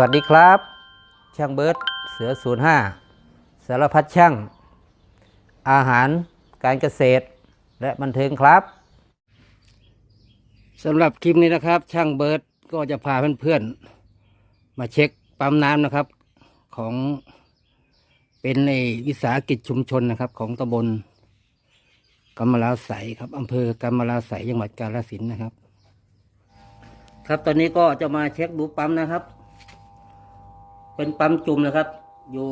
วัสดีครับ ช่างเบิร์ดเสือศูนย์ห้าสารพัดช่าง อาหารการเกษตร และบันเทิงครับสำหรับคลิปนี้นะครับ ช่างเบิร์ดก็จะพาเพื่อนๆ มาเช็คปั๊มน้ำนะครับของเป็นในวิสาหกิจชุมชนนะครับ ของตำบลกำมะลาใสครับอำเภอกำมะลาใสจังหวัดกาฬสินธุ์นะครับ ครับตอนนี้ก็จะมาเช็คดูปั๊มนะครับ เป็นปั๊มจุ่มนะครับ อยู่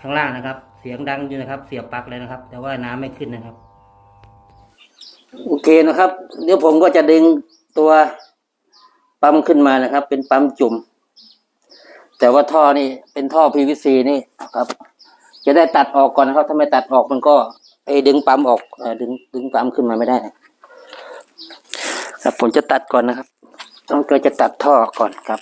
ข้างล่างนะครับ เสียงดังอยู่นะครับ เสียบปลั๊กเลยนะครับ แต่ว่าน้ำไม่ขึ้นนะครับ โอเคนะครับ เดี๋ยวผมก็จะดึงตัวปั๊มขึ้นมานะครับ เป็นปั๊มจุ่ม แต่ว่าท่อนี่เป็นท่อ PVC นี่ครับ จะได้ตัดออกก่อนนะครับ ถ้าไม่ตัดออกมันก็ไอ้ดึงปั๊มออกอดึงดึงปั๊มขึ้นมาไม่ได้นะครับผมจะตัดก่อนนะครับ ต้องเก็จะตัดท่อก่อนครับ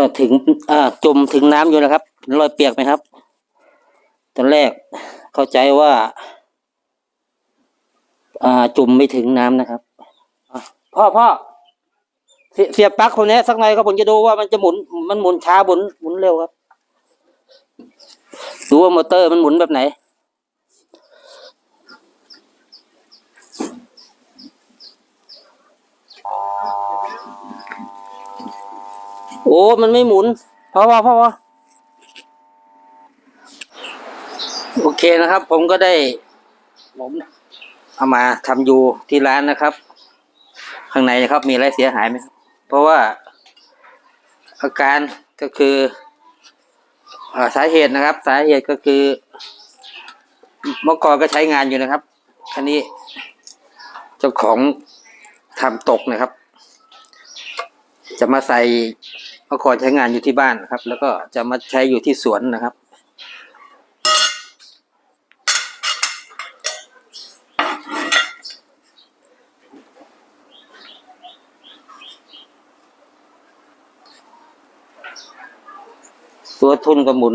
ก็ถึงอ่าจมถึงน้ำอยู่นะครับรอยเปียกไหมครับ ตอนแรกเข้าใจว่า อ่าจุ่มไม่ถึงน้ำนะครับพ่อพ่อเสียเสียบปลั๊กคนนี้สักหน่อยครับผมจะดูว่ามันจะหมุน มันหมุนช้าหมุนหมุนเร็วครับ ดูว่ามอเตอร์มันหมุนแบบไหน โอ้ มันไม่หมุนพราะว่าเพราะว่าโอเคนะครับ ผมก็ได้ ผมเอามาทำอยู่ที่ร้านนะครับ ข้างในนะครับมีอะไรเสียหายไหมเพราะว่าอาการก็คืออาสาเหตุนะครับ สาเหตุก็คือเมื่อก่อนก็ใช้งานอยู่นะครับคันนี้เจ้าของทำตกนะครับ จะมาใส่ เมื่อก่อนใช้งานอยู่ที่บ้านนะครับ แล้วก็จะมาใช้อยู่ที่สวนนะครับ ตัวทุนก็หมุน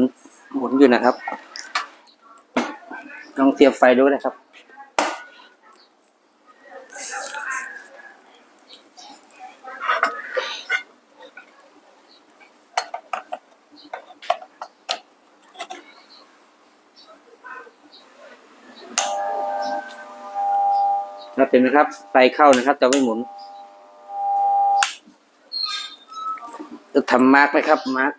หมุนอยู่นะครับ ลองเสียบไฟดูนะครับ นะเห็นไหมครับไฟเข้านะครับจะไม่หมุนทำมาร์กไหมครับมาร์ก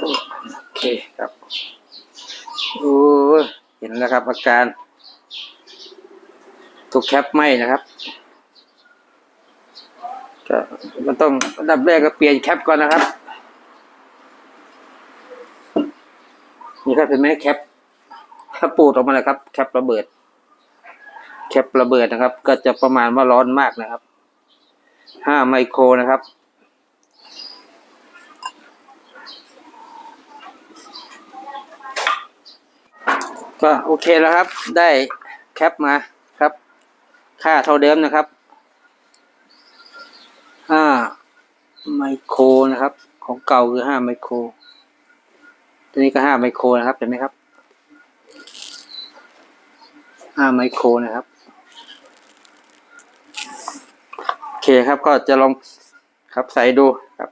โอเคครับ โอ้ย เห็นแล้วครับ อาการถูกแคปไหมนะครับก็มันต้องอัดับแรกก็เปลี่ยนแคปก่อนนะครับ นี่ครับเห็นไหมแคปถ้าปูดออกมาแล้วครับ แคประเบิด แคประเบิดนะครับ ก็จะประมาณว่าร้อนมากนะครับห้าไมโครนะครับ ก็โอเคแล้วครับ ได้แคปมาครับ ค่าเท่าเดิมนะครับห้าไมโครนะครับ ของเก่าคือห้าไมโคร ตัวนี้ก็ห้าไมโครนะครับเห็นไหมครับห้าไมโครนะครับโอเคครับก็จะลองครับใส่ดูครับ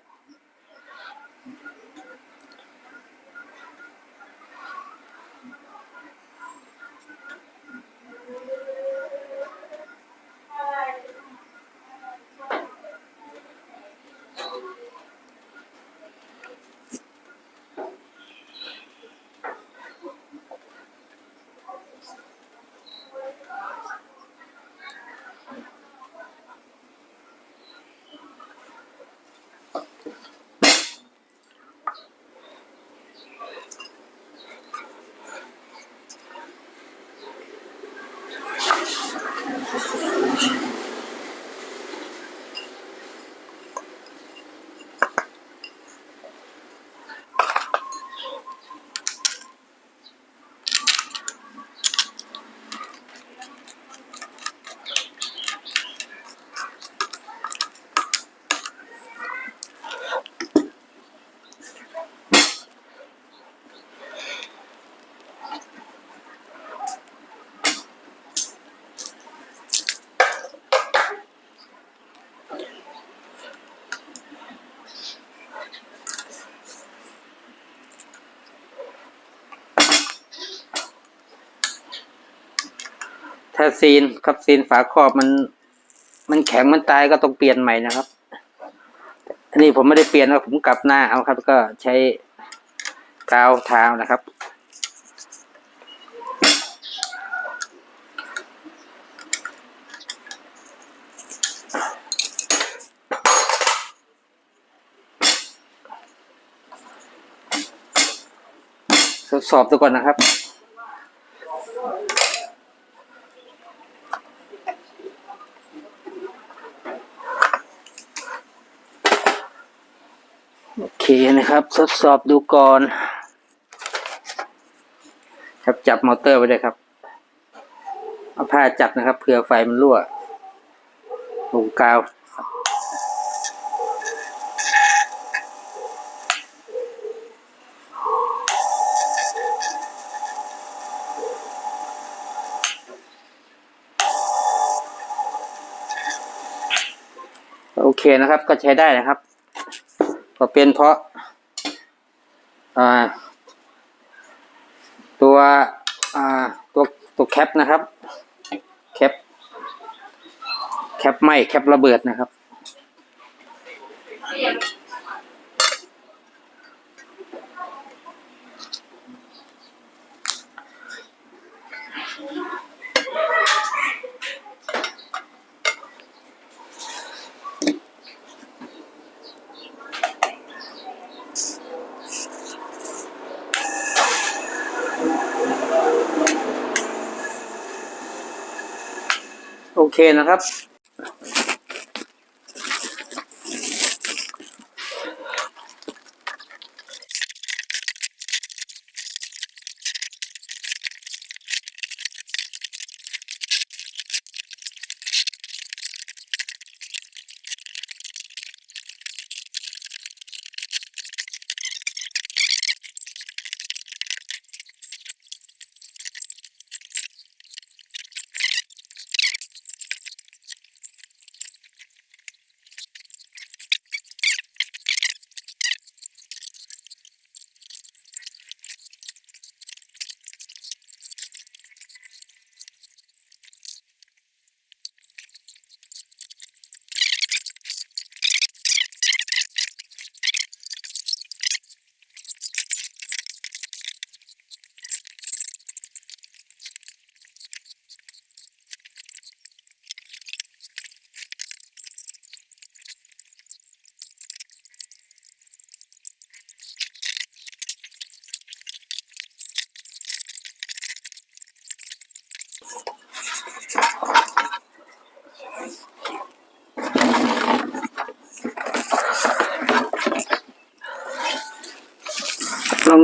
ถ้าซีนครับซีนฝาครอบมัน มันแข็งมันตายก็ต้องเปลี่ยนใหม่นะครับอันนี้ผมไม่ได้เปลี่ยนนะผมกลับหน้าเอาครับ ก็ใช้กาวเทานะครับทดสอบดูก่อนนะครับ โอเคนะครับ ทดสอบดูก่อน ครับจับมอเตอร์ไว้เลยครับ เอาผ้าจับนะครับเผื่อไฟมันรั่วลงกาวโอเคนะครับก็ใช้ได้นะครับ ก็เป็นเพราะาตัวตัวตัวแคปนะครับ แคป แคปไหมแคประเบิดนะครับ เคนะครับ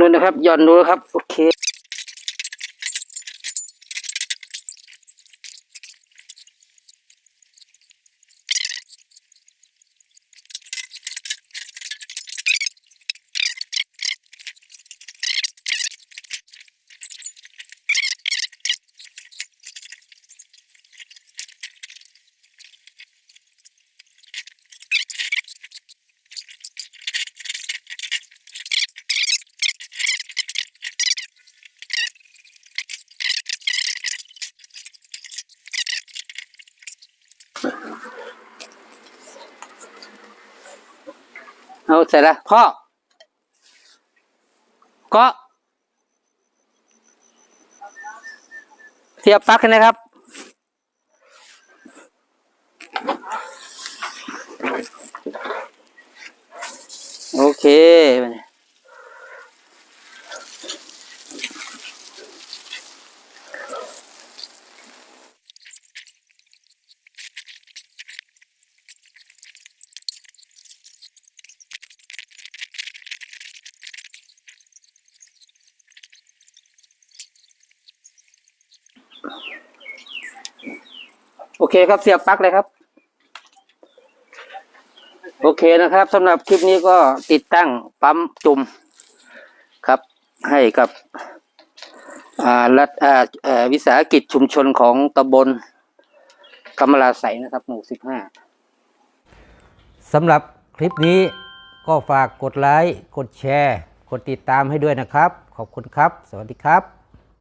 ลองดูนะครับหย่อนดูครับ โอ เอาเสร็จแล้วพ่อก็เสียบปลั๊กนนะครับ โอเค เคครับเสียบปลั๊กเลยครับ โอเคนะครับสำหรับคลิปนี้ก็ติดตั้งปั๊มจุ่มครับ ให้กับอ่ารัฐอ่าอ่อวิสาหกิจชุมชนของตำบลกำมะลาใสนะครับหมู่สิบห้าสำหรับคลิปนี้ก็ฝากกดไลค์ กดแชร์ กดติดตามให้ด้วยนะครับ ขอบคุณครับ สวัสดีครับ